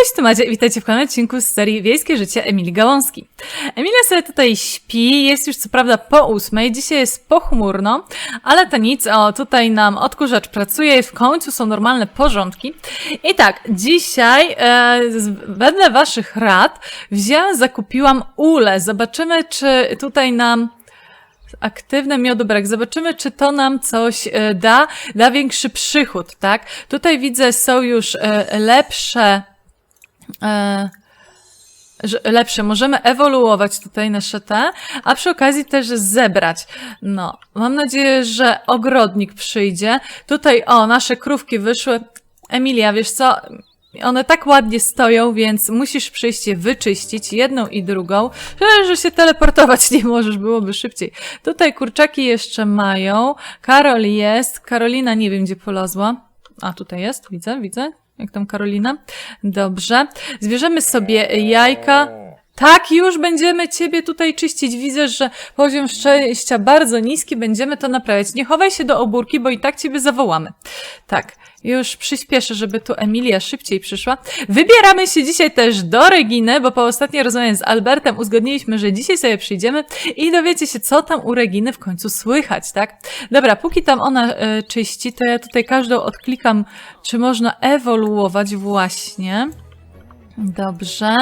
Cześć, tu Macie witajcie w kolejnym odcinku z serii Wiejskie Życie Emilii Gałązki. Emilia sobie tutaj śpi, jest już co prawda po ósmej, dzisiaj jest pochmurno, ale to nic, o tutaj nam odkurzacz pracuje, w końcu są normalne porządki. I tak, dzisiaj e, wedle waszych rad wzięłam, zakupiłam ulę. Zobaczymy, czy tutaj nam aktywne miodobrak. Zobaczymy, czy to nam coś e, da, da większy przychód, tak? Tutaj widzę, są już e, lepsze, lepsze. Możemy ewoluować tutaj nasze te, a przy okazji też zebrać. No, mam nadzieję, że ogrodnik przyjdzie. Tutaj, o, nasze krówki wyszły. Emilia, wiesz co? One tak ładnie stoją, więc musisz przyjść je wyczyścić, jedną i drugą, że, że się teleportować nie możesz, byłoby szybciej. Tutaj kurczaki jeszcze mają, Karol jest, Karolina nie wiem gdzie polazła. A, tutaj jest, widzę, widzę. Jak tam Karolina? Dobrze. Zbierzemy sobie jajka. Tak, już będziemy ciebie tutaj czyścić. Widzę, że poziom szczęścia bardzo niski, będziemy to naprawiać. Nie chowaj się do obórki, bo i tak ciebie zawołamy. Tak, już przyspieszę, żeby tu Emilia szybciej przyszła. Wybieramy się dzisiaj też do Reginy, bo po ostatniej rozmowie z Albertem uzgodniliśmy, że dzisiaj sobie przyjdziemy i dowiecie się, co tam u Reginy w końcu słychać, tak? Dobra, póki tam ona e, czyści, to ja tutaj każdą odklikam, czy można ewoluować właśnie. Dobrze.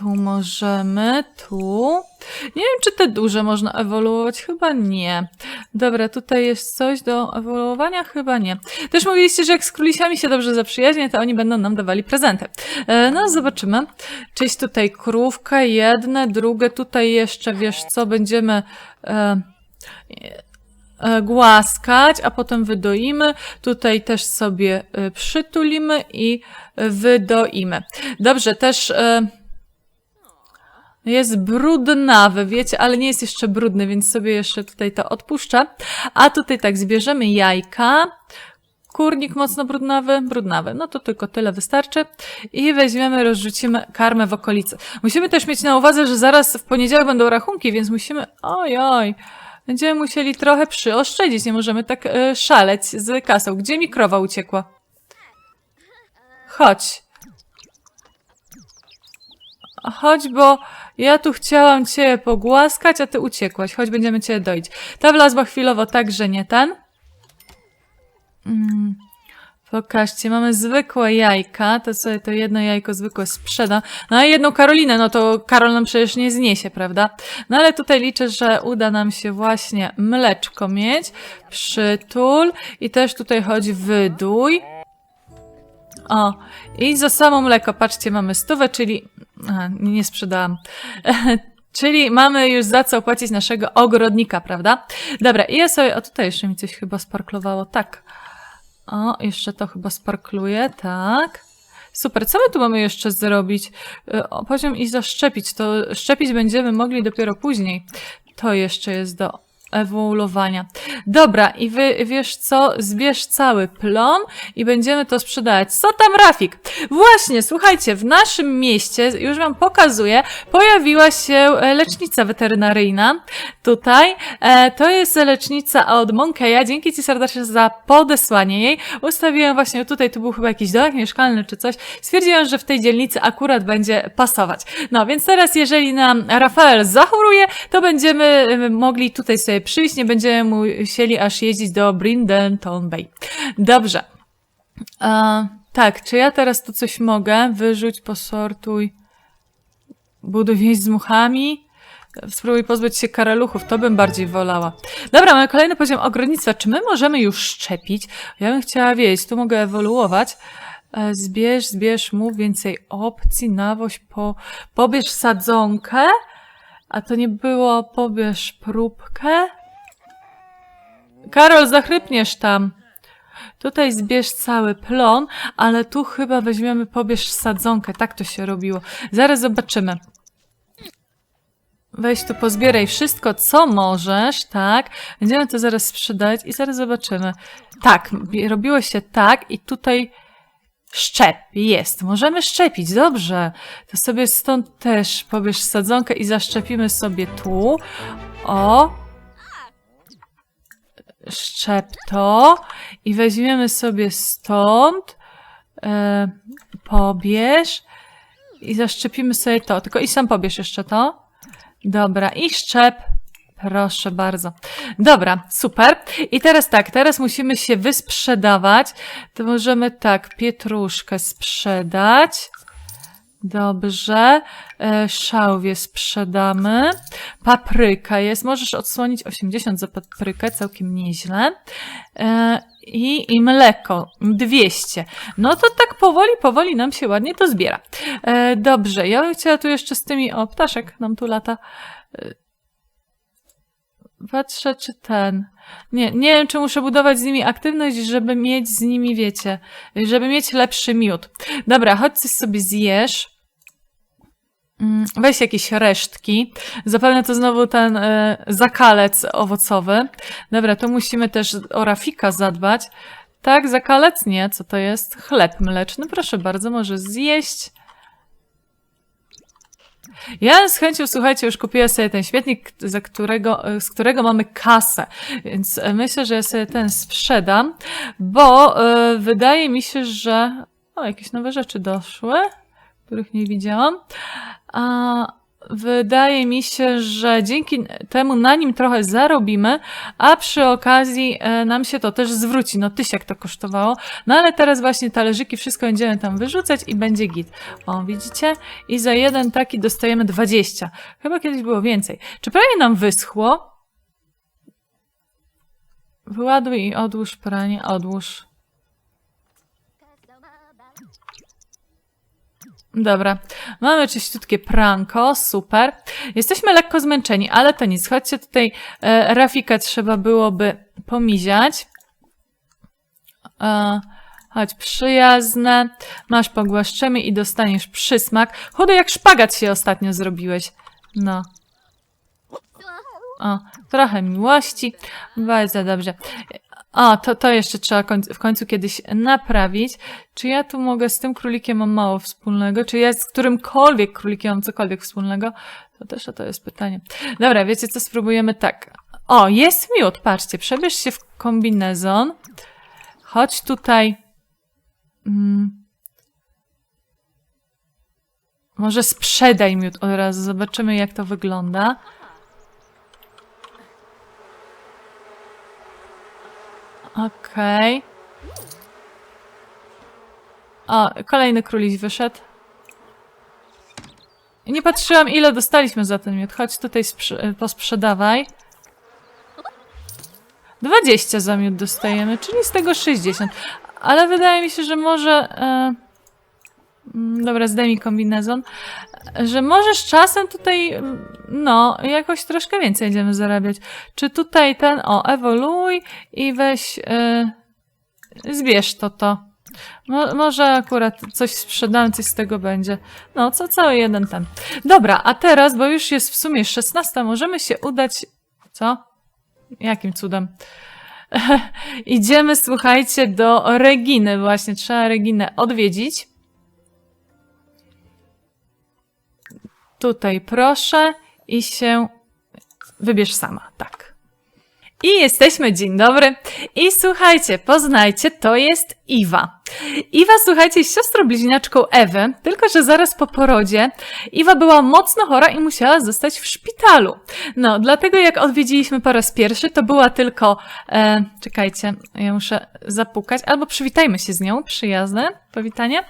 Tu możemy, tu. Nie wiem, czy te duże można ewoluować, chyba nie. Dobra, tutaj jest coś do ewoluowania? Chyba nie. Też mówiliście, że jak z królisiami się dobrze zaprzyjaźnię, to oni będą nam dawali prezenty. E, no, zobaczymy. Czyś tutaj krówkę, jedne, drugie, tutaj jeszcze, wiesz co, będziemy... E, e, głaskać, a potem wydoimy. Tutaj też sobie e, przytulimy i wydoimy. Dobrze, też e, jest brudnawy, wiecie, ale nie jest jeszcze brudny, więc sobie jeszcze tutaj to odpuszczę. A tutaj tak, zbierzemy jajka. Kurnik mocno brudnawy, brudnawy. No to tylko tyle wystarczy. I weźmiemy, rozrzucimy karmę w okolicy. Musimy też mieć na uwadze, że zaraz w poniedziałek będą rachunki, więc musimy, oj, oj, będziemy musieli trochę przyoszczędzić. Nie możemy tak e, szaleć z kasą. Gdzie mi krowa uciekła? Chodź. Chodź, bo ja tu chciałam cię pogłaskać, a ty uciekłaś. Chodź, będziemy cię doić. Ta wlazła chwilowo tak, że nie ten. Mm. Pokażcie, mamy zwykłe jajka, to sobie to jedno jajko zwykłe sprzeda. No a jedną Karolinę, no to Karol nam przecież nie zniesie, prawda? No ale tutaj liczę, że uda nam się właśnie mleczko mieć, przytul i też tutaj chodzi wydój. O, i za samo mleko, patrzcie, mamy stówę, czyli... Aha, nie sprzedałam. czyli mamy już za co opłacić naszego ogrodnika, prawda? Dobra, i ja sobie... O, tutaj jeszcze mi coś chyba sparklowało. Tak. O, jeszcze to chyba sparkluje, tak. Super, co my tu mamy jeszcze zrobić? Y, O, poziom i zaszczepić. To szczepić będziemy mogli dopiero później. To jeszcze jest do ewoluowania. Dobra, i wy wiesz co? Zbierz cały plon i będziemy to sprzedawać. Co tam, Rafik? Właśnie, słuchajcie, w naszym mieście, już wam pokazuję, pojawiła się e, lecznica weterynaryjna. Tutaj. E, to jest lecznica od Monkeya. Dzięki Ci serdecznie za podesłanie jej. Ustawiłem właśnie tutaj, tu był chyba jakiś domek mieszkalny czy coś. Stwierdziłem, że w tej dzielnicy akurat będzie pasować. No, więc teraz jeżeli nam Rafael zachoruje, to będziemy e, mogli tutaj sobie przyjść, nie będziemy musieli aż jeździć do Brindenton Bay. Dobrze. E, tak, czy ja teraz tu coś mogę? Wyrzuć, posortuj. Buduj więź z muchami. Spróbuj pozbyć się karaluchów, to bym bardziej wolała. Dobra, mamy kolejny poziom ogrodnictwa. Czy my możemy już szczepić? Ja bym chciała wiedzieć, tu mogę ewoluować. E, Zbierz, zbierz, mów więcej opcji, nawoź, po, pobierz sadzonkę. A to nie było pobierz próbkę? Karol, zachrypniesz tam. Tutaj zbierz cały plon, ale tu chyba weźmiemy pobierz sadzonkę. Tak to się robiło. Zaraz zobaczymy. Weź tu pozbieraj wszystko, co możesz, tak? Będziemy to zaraz sprzedać i zaraz zobaczymy. Tak, robiło się tak i tutaj szczep jest. Możemy szczepić, dobrze. To sobie stąd też pobierz sadzonkę i zaszczepimy sobie tu. O, szczep to i weźmiemy sobie stąd e, pobierz i zaszczepimy sobie to. Tylko i sam pobierz jeszcze to. Dobra, i szczep. Proszę bardzo. Dobra, super. I teraz tak, teraz musimy się wysprzedawać. To możemy tak, pietruszkę sprzedać. Dobrze. E, szałwie sprzedamy. Papryka jest. Możesz odsłonić 80 za paprykę, całkiem nieźle. E, i, I mleko 200. No to tak powoli, powoli nam się ładnie to zbiera. E, dobrze, ja bym chciała tu jeszcze z tymi. O, ptaszek nam tu lata. Patrzę, czy ten. Nie, nie wiem, czy muszę budować z nimi aktywność, żeby mieć z nimi, wiecie, żeby mieć lepszy miód. Dobra, chodź coś sobie zjesz. Mm, Weź jakieś resztki. Zapewne to znowu ten e, zakalec owocowy. Dobra, to musimy też o Rafika zadbać. Tak, zakalec? Nie, co to jest? Chleb mleczny, proszę bardzo, może zjeść. Ja z chęcią, słuchajcie, już kupiłem sobie ten śmietnik, za którego, z którego mamy kasę, więc e, myślę, że ja sobie ten sprzedam, bo e, wydaje mi się, że o, jakieś nowe rzeczy doszły, których nie widziałam. A wydaje mi się, że dzięki temu na nim trochę zarobimy, a przy okazji e, nam się to też zwróci. No tysiak to kosztowało. No ale teraz właśnie talerzyki, wszystko będziemy tam wyrzucać i będzie git. O, widzicie? I za jeden taki dostajemy 20. Chyba kiedyś było więcej. Czy prawie nam wyschło? Wyładuj i odłóż pranie, odłóż. Dobra, mamy czyściutkie pranko, super. Jesteśmy lekko zmęczeni, ale to nic. Chodźcie tutaj, e, Rafika trzeba byłoby pomiziać. E, chodź, przyjazne. Masz pogłaszczemy i dostaniesz przysmak. Chudy jak szpagat się ostatnio zrobiłeś. No. O, trochę miłości. Bardzo dobrze. O, to, to jeszcze trzeba koń- w końcu kiedyś naprawić. Czy ja tu mogę z tym królikiem mam mało wspólnego? Czy ja z którymkolwiek królikiem mam cokolwiek wspólnego? To też to jest pytanie. Dobra, wiecie co, spróbujemy tak. O, jest miód, patrzcie, przebierz się w kombinezon. Chodź tutaj. Mm. Może sprzedaj miód od razu, zobaczymy jak to wygląda. Okej. O, kolejny króliś wyszedł. Nie patrzyłam, ile dostaliśmy za ten miód. Chodź tutaj sprze- posprzedawaj. 20 za miód dostajemy, czyli z tego 60. Ale wydaje mi się, że może... E... mm, Dobra, zdejmij kombinezon. Że może z czasem tutaj, mm, no, jakoś troszkę więcej będziemy zarabiać. Czy tutaj ten, o, ewoluuj i weź, e... zbierz to to. Mo może akurat coś sprzedamy, coś z tego będzie. No, co cały jeden ten. Dobra, a teraz, bo już jest w sumie 16, możemy się udać... Co? Jakim cudem? Idziemy, słuchajcie, do Reginy właśnie. Trzeba Reginę odwiedzić. Tutaj proszę i się wybierz sama, tak. I jesteśmy, dzień dobry. I słuchajcie, poznajcie, to jest Iwa. Iwa, słuchajcie, jest siostrą bliźniaczką Ewy, tylko że zaraz po porodzie Iwa była mocno chora i musiała zostać w szpitalu. No, dlatego jak odwiedziliśmy po raz pierwszy, to była tylko... E, czekajcie, ja muszę zapukać, albo przywitajmy się z nią, przyjazne powitanie.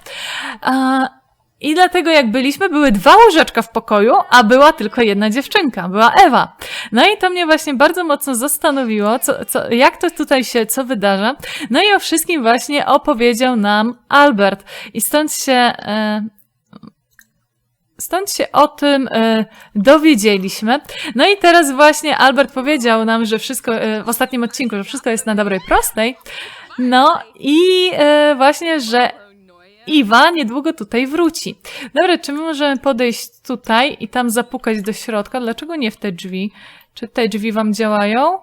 A, i dlatego jak byliśmy, były dwa łóżeczka w pokoju, a była tylko jedna dziewczynka, była Ewa. No i to mnie właśnie bardzo mocno zastanowiło, co, co, jak to tutaj się, co wydarza. No i o wszystkim właśnie opowiedział nam Albert. I stąd się, e, stąd się o tym e, dowiedzieliśmy. No i teraz właśnie Albert powiedział nam, że wszystko, e, w ostatnim odcinku, że wszystko jest na dobrej prostej. No i e, właśnie, że Iwa niedługo tutaj wróci. Dobra, czy my możemy podejść tutaj i tam zapukać do środka? Dlaczego nie w te drzwi? Czy te drzwi wam działają?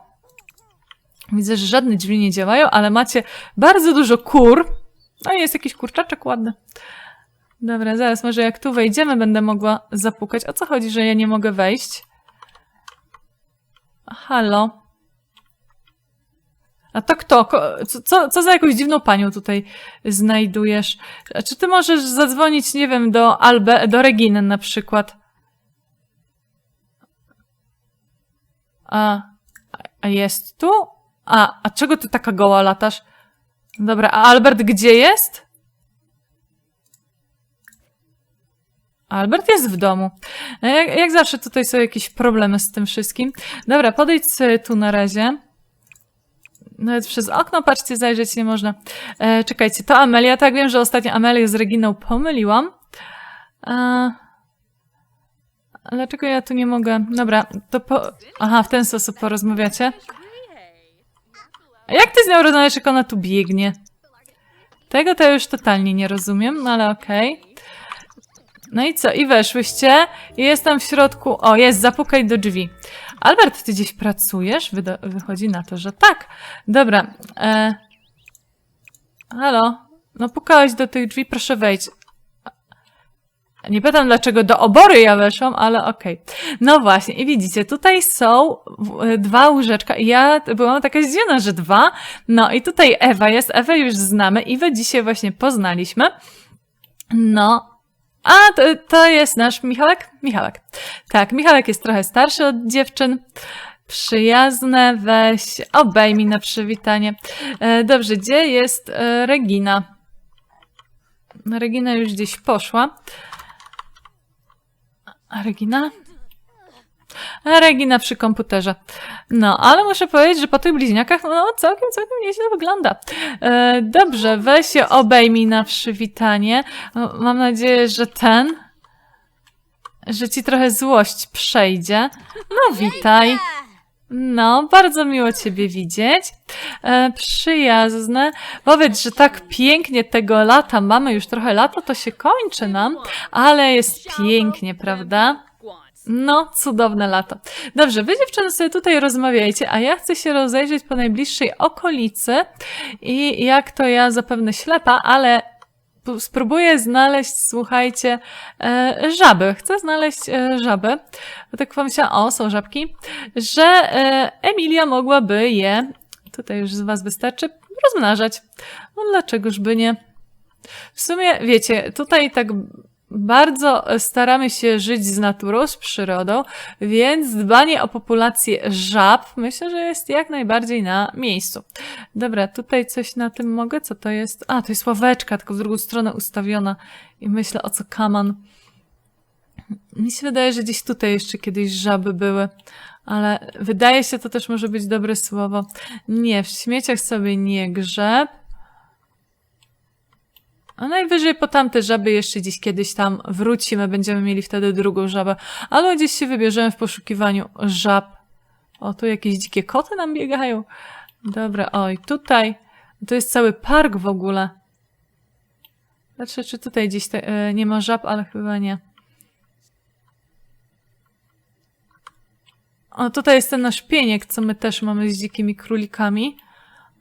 Widzę, że żadne drzwi nie działają, ale macie bardzo dużo kur. No i jest jakiś kurczaczek ładny. Dobra, zaraz może jak tu wejdziemy, będę mogła zapukać. O co chodzi, że ja nie mogę wejść? Halo? A to kto? Co, co, za jakąś dziwną panią tutaj znajdujesz? Czy ty możesz zadzwonić, nie wiem, do Albe, do Reginy na przykład? A, a jest tu? A, a czego ty taka goła latasz? Dobra, a Albert gdzie jest? Albert jest w domu. E, Jak, jak zawsze tutaj są jakieś problemy z tym wszystkim. Dobra, podejdź tu na razie. Nawet przez okno, patrzcie, zajrzeć nie można. E, czekajcie, to Amelia. Tak, wiem, że ostatnio Amelię z Reginą pomyliłam. E, dlaczego ja tu nie mogę? Dobra, to po... Aha, w ten sposób porozmawiacie. Jak ty z nią rozmawiasz, jak ona tu biegnie? Tego to ja już totalnie nie rozumiem, no ale okej. No i co? I weszłyście. I jest tam w środku. O, jest, zapukaj do drzwi. Albert, ty gdzieś pracujesz? Wydo- wychodzi na to, że tak. Dobra. E... Halo? No pukałeś do tych drzwi, proszę wejdź. Nie pytam, dlaczego do obory ja weszłam, ale okej. No właśnie, i widzicie, tutaj są e, dwa łóżeczka i ja byłam taka zdziwiona, że dwa. No i tutaj Ewa jest, Ewę już znamy, Iwę dzisiaj właśnie poznaliśmy. No, a to, to jest nasz Michałek? Michałek. Tak, Michałek jest trochę starszy od dziewczyn. Przyjazne, weź, obejmij na przywitanie. E, dobrze, gdzie jest e, Regina? Regina już gdzieś poszła. A Regina? A Regina przy komputerze. No, ale muszę powiedzieć, że po tych bliźniakach, no, całkiem, całkiem nieźle wygląda. E, dobrze, weź się obejmij na przywitanie. Mam nadzieję, że ten, że ci trochę złość przejdzie. No, witaj. No, bardzo miło Ciebie widzieć. E, przyjazne. Powiedz, że tak pięknie tego lata mamy, już trochę lato to się kończy nam, ale jest pięknie, prawda? No, cudowne lato. Dobrze, wy dziewczyny sobie tutaj rozmawiajcie, a ja chcę się rozejrzeć po najbliższej okolicy i jak to ja zapewne ślepa, ale spróbuję znaleźć, słuchajcie, e, żaby. Chcę znaleźć e, żaby. Tak pomyślałam, o, są żabki, że e, Emilia mogłaby je, tutaj już z was wystarczy, rozmnażać. No dlaczegoż by nie? W sumie, wiecie, tutaj tak bardzo staramy się żyć z naturą, z przyrodą, więc dbanie o populację żab myślę, że jest jak najbardziej na miejscu. Dobra, tutaj coś na tym mogę? Co to jest? A, to jest ławeczka, tylko w drugą stronę ustawiona i myślę, o co kaman. Mi się wydaje, że gdzieś tutaj jeszcze kiedyś żaby były, ale wydaje się, to też może być dobre słowo. Nie, w śmieciach sobie nie grzeb. A najwyżej po tamte żaby jeszcze gdzieś kiedyś tam wrócimy, będziemy mieli wtedy drugą żabę. Albo gdzieś się wybierzemy w poszukiwaniu żab. O, tu jakieś dzikie koty nam biegają. Dobra, oj, tutaj. To jest cały park w ogóle. Patrzę, czy tutaj gdzieś te, e, nie ma żab, ale chyba nie. O, tutaj jest ten nasz pieniek, co my też mamy z dzikimi królikami.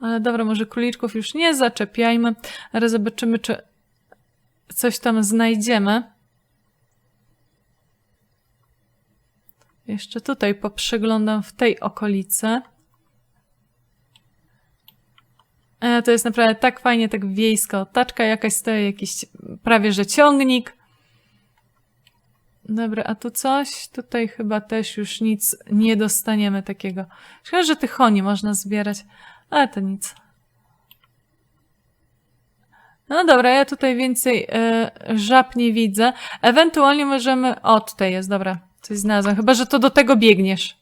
Ale dobra, może króliczków już nie zaczepiajmy, ale zobaczymy, czy coś tam znajdziemy. Jeszcze tutaj poprzeglądam w tej okolicy. E, to jest naprawdę tak fajnie, tak wiejska otaczka, jakaś stoi, jakiś prawie że ciągnik. Dobra, a tu coś? Tutaj chyba też już nic nie dostaniemy takiego. Szkoda, że tych honi można zbierać, ale to nic. No dobra, ja tutaj więcej e, żab nie widzę. Ewentualnie możemy... O, tutaj jest, dobra. Coś znalazłem. Chyba, że to do tego biegniesz.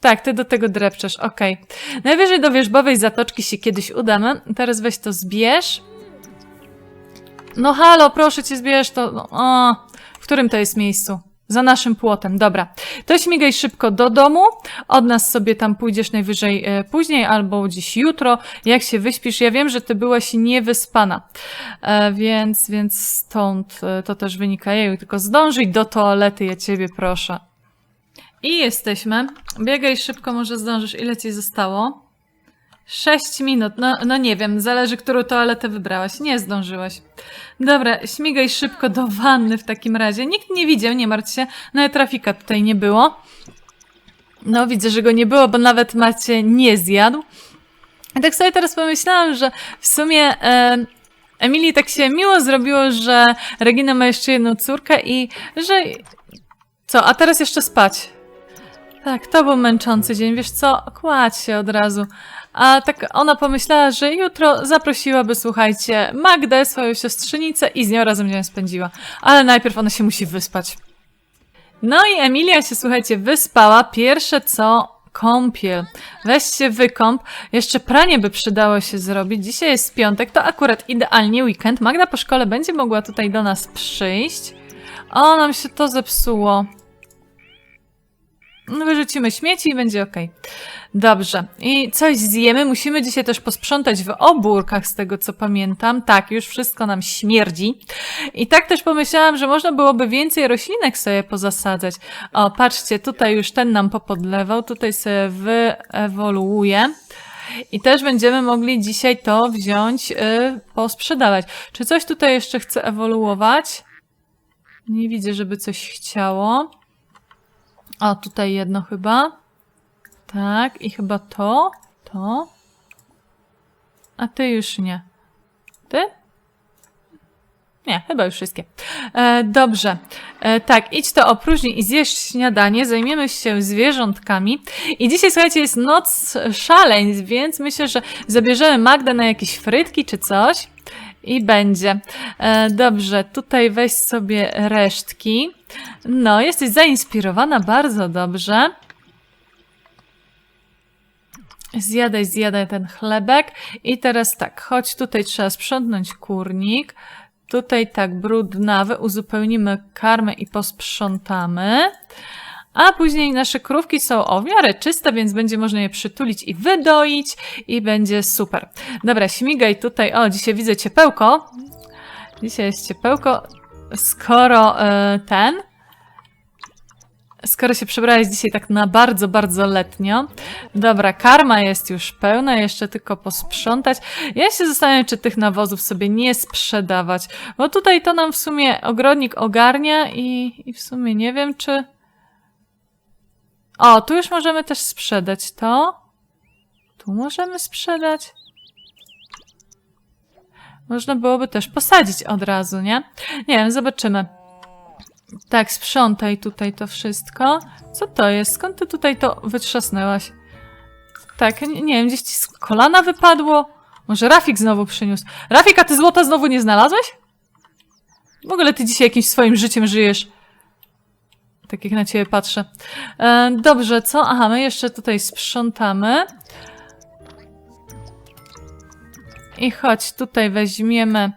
Tak, ty do tego drepczesz, okej. Najwyżej do wierzbowej zatoczki się kiedyś udamy. Teraz weź to zbierz. No halo, proszę cię, zbierz to. No, o, w którym to jest miejscu? Za naszym płotem, dobra. To śmigaj szybko do domu. Od nas sobie tam pójdziesz najwyżej e, później albo dziś jutro, jak się wyśpisz. Ja wiem, że ty byłaś niewyspana, e, więc, więc stąd e, to też wynika. Jej, tylko zdążyj do toalety, ja ciebie proszę. I jesteśmy. Biegaj szybko, może zdążysz. Ile ci zostało? Sześć minut. No, no nie wiem, zależy, którą toaletę wybrałaś. Nie zdążyłaś. Dobra, śmigaj szybko do wanny w takim razie. Nikt nie widział, nie martw się. Nawet trafika tutaj nie było. No, widzę, że go nie było, bo nawet Macie nie zjadł. I tak sobie teraz pomyślałam, że w sumie e, Emilii tak się miło zrobiło, że Regina ma jeszcze jedną córkę i że... Co, a teraz jeszcze spać. Tak, to był męczący dzień, wiesz co, kładź się od razu. A tak ona pomyślała, że jutro zaprosiłaby, słuchajcie, Magdę, swoją siostrzenicę i z nią razem dzień spędziła. Ale najpierw ona się musi wyspać. No i Emilia się, słuchajcie, wyspała. Pierwsze co, kąpiel. Weź się wykąp. Jeszcze pranie by przydało się zrobić. Dzisiaj jest piątek, to akurat idealnie weekend. Magda po szkole będzie mogła tutaj do nas przyjść. O, nam się to zepsuło. No, wyrzucimy śmieci i będzie ok. Dobrze. I coś zjemy. Musimy dzisiaj też posprzątać w obórkach, z tego co pamiętam. Tak, już wszystko nam śmierdzi. I tak też pomyślałam, że można byłoby więcej roślinek sobie pozasadzać. O, patrzcie, tutaj już ten nam popodlewał, tutaj sobie wyewoluuje. I też będziemy mogli dzisiaj to wziąć, yy, posprzedawać. Czy coś tutaj jeszcze chce ewoluować? Nie widzę, żeby coś chciało. O, tutaj jedno chyba. Tak, i chyba to, to. A ty już nie. Ty? Nie, chyba już wszystkie. E, dobrze. E, tak, idź to opróżnij i zjesz śniadanie. Zajmiemy się zwierzątkami. I dzisiaj, słuchajcie, jest noc szaleństw, więc myślę, że zabierzemy Magdę na jakieś frytki czy coś. I będzie. E, dobrze, tutaj weź sobie resztki. No, jesteś zainspirowana bardzo dobrze. Zjadaj, zjadaj ten chlebek. I teraz tak, chodź tutaj, trzeba sprzątnąć kurnik. Tutaj tak, brudnawy, uzupełnimy karmę i posprzątamy. A później nasze krówki są o miarę czyste, więc będzie można je przytulić i wydoić i będzie super. Dobra, śmigaj tutaj. O, dzisiaj widzę ciepełko. Dzisiaj jest ciepełko. Skoro e, ten Skoro się przebrałeś dzisiaj tak na bardzo, bardzo letnio. Dobra, karma jest już pełna, jeszcze tylko posprzątać. Ja się zastanawiam, czy tych nawozów sobie nie sprzedawać, bo tutaj to nam w sumie ogrodnik ogarnia i, i w sumie nie wiem, czy... O, tu już możemy też sprzedać to. Tu możemy sprzedać. Można byłoby też posadzić od razu, nie? Nie wiem, zobaczymy. Tak, sprzątaj tutaj to wszystko. Co to jest? Skąd ty tutaj to wytrzasnęłaś? Tak, nie, nie wiem, gdzieś ci z kolana wypadło? Może Rafik znowu przyniósł. Rafik, a ty złota znowu nie znalazłeś? W ogóle ty dzisiaj jakimś swoim życiem żyjesz. Tak jak na ciebie patrzę. E, dobrze, co? Aha, my jeszcze tutaj sprzątamy. I chodź, tutaj weźmiemy,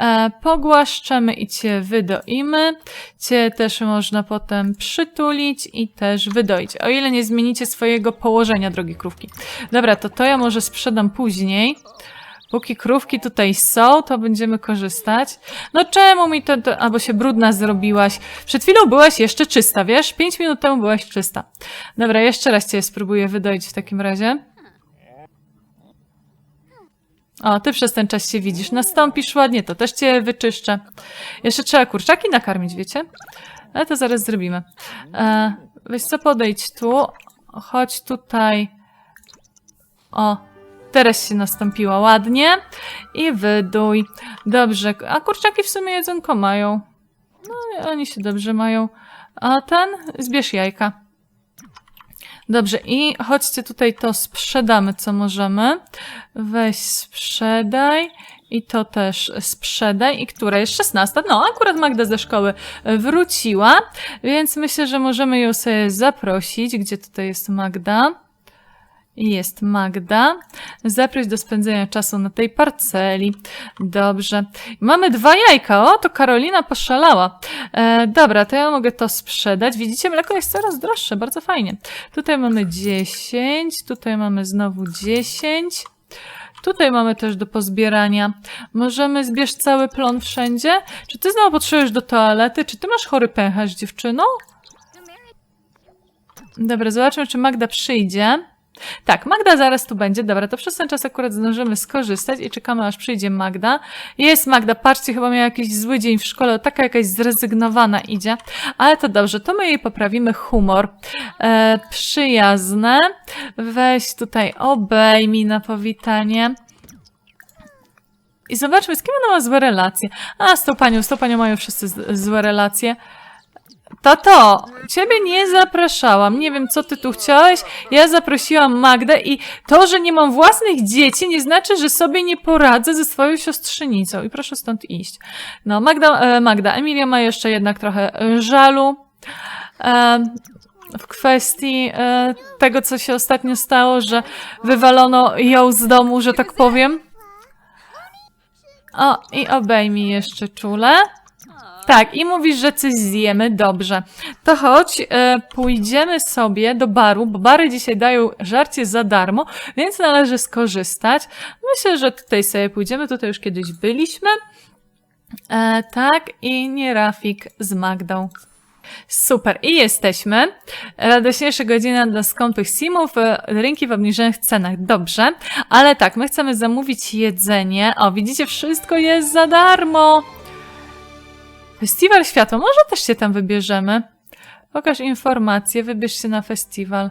e, pogłaszczemy i cię wydoimy. Cię też można potem przytulić i też wydoić. O ile nie zmienicie swojego położenia, drogie krówki. Dobra, to to ja może sprzedam później. Póki krówki tutaj są, to będziemy korzystać. No czemu mi to, to, albo się brudna zrobiłaś? Przed chwilą byłaś jeszcze czysta, wiesz? Pięć minut temu byłaś czysta. Dobra, jeszcze raz cię spróbuję wydoić w takim razie. O, ty przez ten czas się widzisz. Nastąpisz ładnie, to też cię wyczyszczę. Jeszcze trzeba kurczaki nakarmić, wiecie? Ale to zaraz zrobimy. E, weź co, podejdź tu. Chodź tutaj. O, teraz się nastąpiła ładnie. I wydój. Dobrze, a kurczaki w sumie jedzonko mają. No, oni się dobrze mają. A ten, zbierz jajka. Dobrze, i chodźcie tutaj to sprzedamy, co możemy. Weź sprzedaj. I to też sprzedaj. I która jest 16. No, akurat Magda ze szkoły wróciła, więc myślę, że możemy ją sobie zaprosić. Gdzie tutaj jest Magda? Jest Magda. Zaproś do spędzenia czasu na tej parceli. Dobrze. Mamy dwa jajka. O, to Karolina poszalała. E, dobra, to ja mogę to sprzedać. Widzicie, mleko jest coraz droższe. Bardzo fajnie. Tutaj mamy 10. Tutaj mamy znowu 10. Tutaj mamy też do pozbierania. Możemy zbierz cały plon wszędzie? Czy ty znowu potrzebujesz do toalety? Czy ty masz chory pęcherz, dziewczyno? Dobra, zobaczmy, czy Magda przyjdzie. Tak, Magda zaraz tu będzie. Dobra, to przez ten czas akurat zdążymy skorzystać i czekamy aż przyjdzie Magda. Jest Magda, patrzcie, chyba miała jakiś zły dzień w szkole, taka jakaś zrezygnowana idzie. Ale to dobrze, to my jej poprawimy humor. E, przyjazne. Weź tutaj obejmij na powitanie. I zobaczmy, z kim ona ma złe relacje. A, z tą panią, z tą panią mają wszyscy złe relacje. Tato, ciebie nie zapraszałam. Nie wiem, co ty tu chciałeś. Ja zaprosiłam Magdę i to, że nie mam własnych dzieci, nie znaczy, że sobie nie poradzę ze swoją siostrzenicą. I proszę stąd iść. No, Magda, e, Magda, Emilia ma jeszcze jednak trochę e, żalu. E, w kwestii tego, co się ostatnio stało, że wywalono ją z domu, że tak powiem. O, i obejmij jeszcze czule. Tak, i mówisz, że coś zjemy, dobrze. To chodź, e, pójdziemy sobie do baru, bo bary dzisiaj dają żarcie za darmo, więc należy skorzystać. Myślę, że tutaj sobie pójdziemy, tutaj już kiedyś byliśmy. E, tak, i nie Rafik z Magdą. Super, i jesteśmy. Radośniejsza godzina dla skąpych simów, e, rynki w obniżonych cenach. Dobrze, ale tak, my chcemy zamówić jedzenie. O, widzicie, wszystko jest za darmo. Festiwal Światła, może też się tam wybierzemy. Pokaż informacje, wybierz się na festiwal.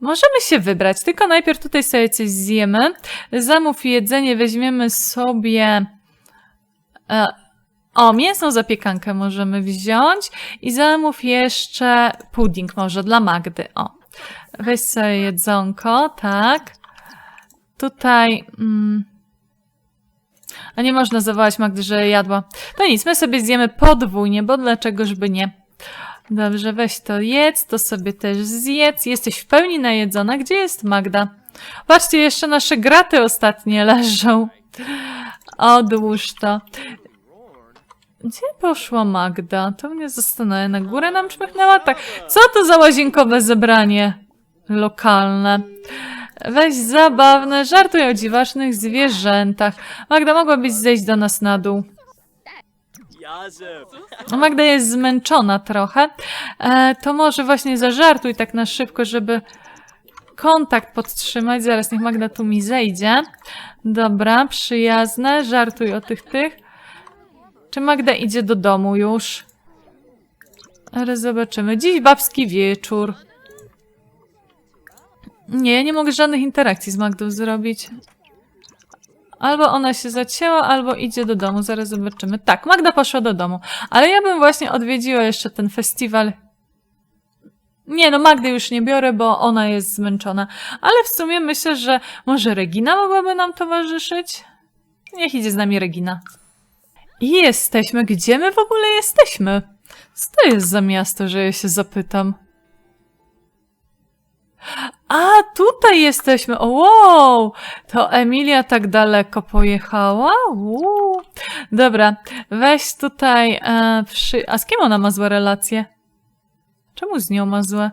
Możemy się wybrać, tylko najpierw tutaj sobie coś zjemy. Zamów jedzenie, weźmiemy sobie. E, o, mięsną zapiekankę możemy wziąć i zamów jeszcze pudding może dla Magdy. O, weź sobie jedzonko, tak. Tutaj. Mm, a nie można zawołać Magdy, że jadła. To nic, my sobie zjemy podwójnie, bo dlaczegoż by nie. Dobrze, weź to jedz, to sobie też zjedz. Jesteś w pełni najedzona. Gdzie jest Magda? Patrzcie, jeszcze nasze graty ostatnie leżą. Odłóż to. Gdzie poszła Magda? To mnie zastanawia. Na górę nam czmychnęła? Tak. Co to za łazienkowe zebranie lokalne? Weź zabawne, żartuj o dziwacznych zwierzętach. Magda, mogłabyś zejść do nas na dół. Magda jest zmęczona trochę. E, to może właśnie zażartuj tak na szybko, żeby kontakt podtrzymać. Zaraz niech Magda tu mi zejdzie. Dobra, przyjazne. Żartuj o tych tych. Czy Magda idzie do domu już? Ale zobaczymy. Dziś babski wieczór. Nie, ja nie mogę żadnych interakcji z Magdą zrobić. Albo ona się zacięła, albo idzie do domu. Zaraz zobaczymy. Tak, Magda poszła do domu. Ale ja bym właśnie odwiedziła jeszcze ten festiwal. Nie, no Magdy już nie biorę, bo ona jest zmęczona. Ale w sumie myślę, że może Regina mogłaby nam towarzyszyć? Niech idzie z nami Regina. I jesteśmy. Gdzie my w ogóle jesteśmy? Co to jest za miasto, że ja się zapytam? A, tutaj jesteśmy. O, wow! To Emilia tak daleko pojechała? Dobra, weź tutaj. E, przy... A z kim ona ma złe relacje? Czemu z nią ma złe?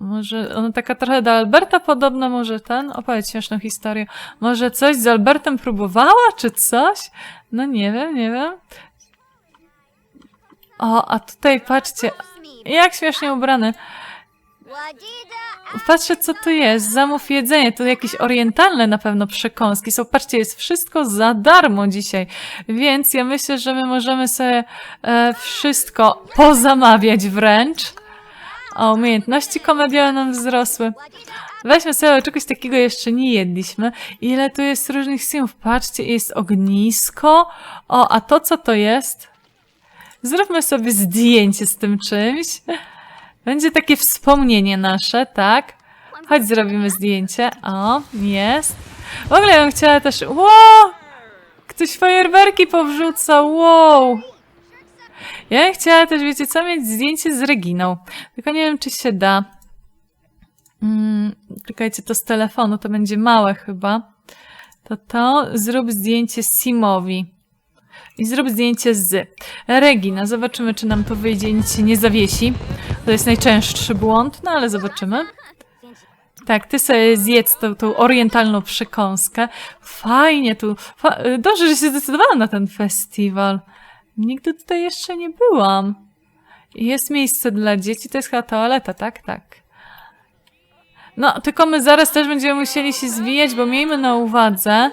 Może ona taka trochę do Alberta podobna, może ten? Opowiedz śmieszną historię. Może coś z Albertem próbowała, czy coś? No nie wiem, nie wiem. O, a tutaj patrzcie, jak śmiesznie ubrany. Patrzę, co tu jest. Zamów jedzenie. To jakieś orientalne na pewno przekąski są. Patrzcie, jest wszystko za darmo dzisiaj. Więc ja myślę, że my możemy sobie e, wszystko pozamawiać wręcz. O, umiejętności komediowe nam wzrosły. Weźmy sobie czegoś takiego jeszcze nie jedliśmy. Ile tu jest różnych simów. Patrzcie, jest ognisko. O, a to co to jest? Zróbmy sobie zdjęcie z tym czymś. Będzie takie wspomnienie nasze, tak? Chodź, zrobimy zdjęcie. O, jest. W ogóle ja bym chciała też... Wow! Ktoś fajerwerki powrzucał, wow! Ja bym chciała też, wiecie co, mieć zdjęcie z Reginą. Tylko nie wiem, czy się da. Mm, czekajcie, to z telefonu, to będzie małe chyba. To to, zrób zdjęcie Simowi. I zrób zdjęcie z Regina. Zobaczymy, czy nam to wyjdzie nic się nie zawiesi. To jest najczęstszy błąd, no ale zobaczymy. Tak, ty sobie zjedz tą, tą orientalną przekąskę. Fajnie tu. Fa Dobrze, że się zdecydowałam na ten festiwal. Nigdy tutaj jeszcze nie byłam. Jest miejsce dla dzieci, to jest chyba toaleta, tak? Tak. No, tylko my zaraz też będziemy musieli się zwijać, bo miejmy na uwadze.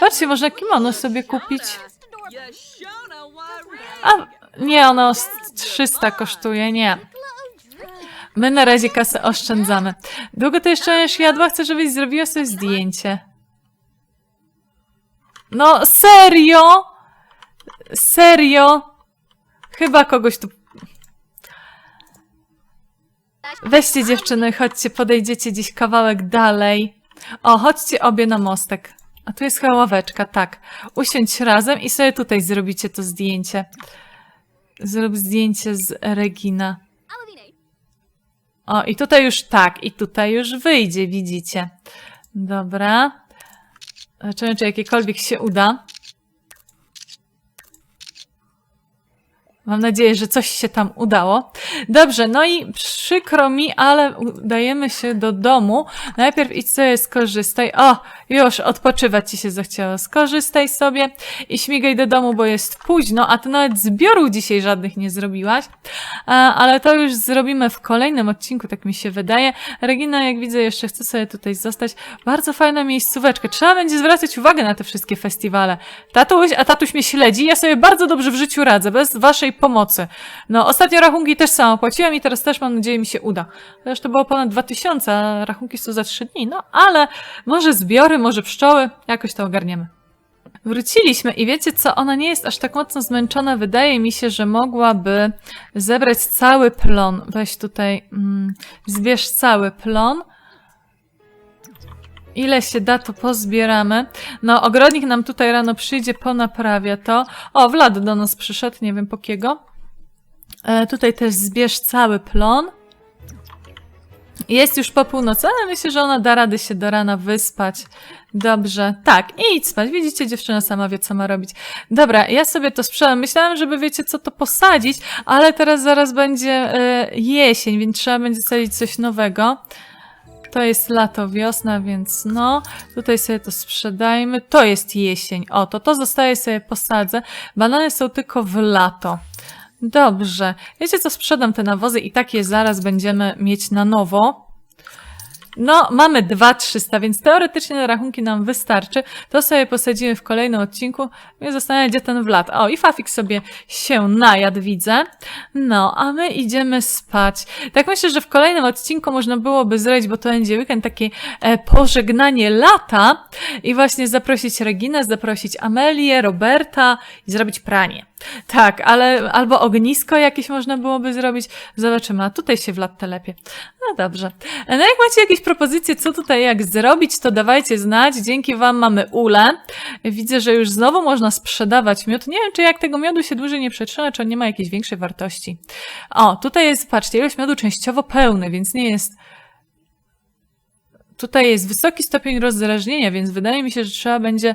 Patrzcie, można kimono sobie kupić. A, nie, ono z 300 kosztuje, nie. My na razie kasę oszczędzamy. Długo to jeszcze będziesz jadła? Chcę, żebyś zrobiła sobie zdjęcie. No, serio? Serio? Chyba kogoś tu... Weźcie dziewczyny, chodźcie, podejdziecie gdzieś kawałek dalej. O, chodźcie obie na mostek. A tu jest chyba tak. Usiądź razem i sobie tutaj zrobicie to zdjęcie. Zrób zdjęcie z Regina. O, i tutaj już tak, i tutaj już wyjdzie, widzicie. Dobra. Zobaczymy, czy jakiekolwiek się uda. Mam nadzieję, że coś się tam udało. Dobrze, no i przykro mi, ale udajemy się do domu. Najpierw idź sobie skorzystaj. O, już odpoczywać ci się zachciało. Skorzystaj sobie i śmigaj do domu, bo jest późno, a ty nawet zbiorów dzisiaj żadnych nie zrobiłaś. Ale to już zrobimy w kolejnym odcinku, tak mi się wydaje. Regina, jak widzę, jeszcze chce sobie tutaj zostać. Bardzo fajna miejscóweczka. Trzeba będzie zwracać uwagę na te wszystkie festiwale. Tatuś, a tatuś mnie śledzi. Ja sobie bardzo dobrze w życiu radzę, bez waszej pomocy. No, ostatnio rachunki też sama płaciłam i teraz też mam nadzieję mi się uda. Chociaż to było ponad 2000, a rachunki są za 3 dni. No, ale może zbiory, może pszczoły, jakoś to ogarniemy. Wróciliśmy i wiecie co, ona nie jest aż tak mocno zmęczona. Wydaje mi się, że mogłaby zebrać cały plon. Weź tutaj, mm, zbierz cały plon. Ile się da, to pozbieramy. No, ogrodnik nam tutaj rano przyjdzie, ponaprawia to. O, Vlad do nas przyszedł, nie wiem po kiego. E, tutaj też zbierz cały plon. Jest już po północy, ale myślę, że ona da rady się do rana wyspać. Dobrze, tak, idź spać. Widzicie, dziewczyna sama wie, co ma robić. Dobra, ja sobie to sprzedam. Myślałam, żeby wiecie, co to posadzić, ale teraz zaraz będzie e, jesień, więc trzeba będzie sadzić coś nowego. To jest lato, wiosna, więc no, tutaj sobie to sprzedajmy. To jest jesień. O, to to zostaje sobie posadzę. Banany są tylko w lato. Dobrze. Wiecie co, sprzedam te nawozy i takie zaraz będziemy mieć na nowo. No, mamy 2300, więc teoretycznie na rachunki nam wystarczy. To sobie posadzimy w kolejnym odcinku. Mnie zastanawia, gdzie ten Vlad. O, i Fafik sobie się najadł, widzę. No, a my idziemy spać. Tak myślę, że w kolejnym odcinku można byłoby zrobić, bo to będzie weekend, takie e, pożegnanie lata i właśnie zaprosić Reginę, zaprosić Amelię, Roberta i zrobić pranie. Tak, ale albo ognisko jakieś można byłoby zrobić. Zobaczymy, a tutaj się Vlad telepie. No dobrze. No jak macie jakieś propozycje, co tutaj jak zrobić, to dawajcie znać. Dzięki Wam mamy ulę. Widzę, że już znowu można sprzedawać miód. Nie wiem, czy jak tego miodu się dłużej nie przetrzyma, czy on nie ma jakiejś większej wartości. O, tutaj jest, patrzcie, ilość miodu częściowo pełny, więc nie jest... Tutaj jest wysoki stopień rozdrażnienia, więc wydaje mi się, że trzeba będzie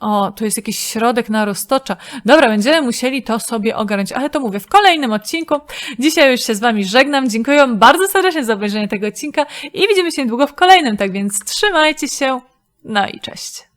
o, tu jest jakiś środek na roztocza. Dobra, będziemy musieli to sobie ogarnąć, ale to mówię w kolejnym odcinku. Dzisiaj już się z Wami żegnam. Dziękuję Wam bardzo serdecznie za obejrzenie tego odcinka i widzimy się niedługo w kolejnym, tak więc trzymajcie się. No i cześć.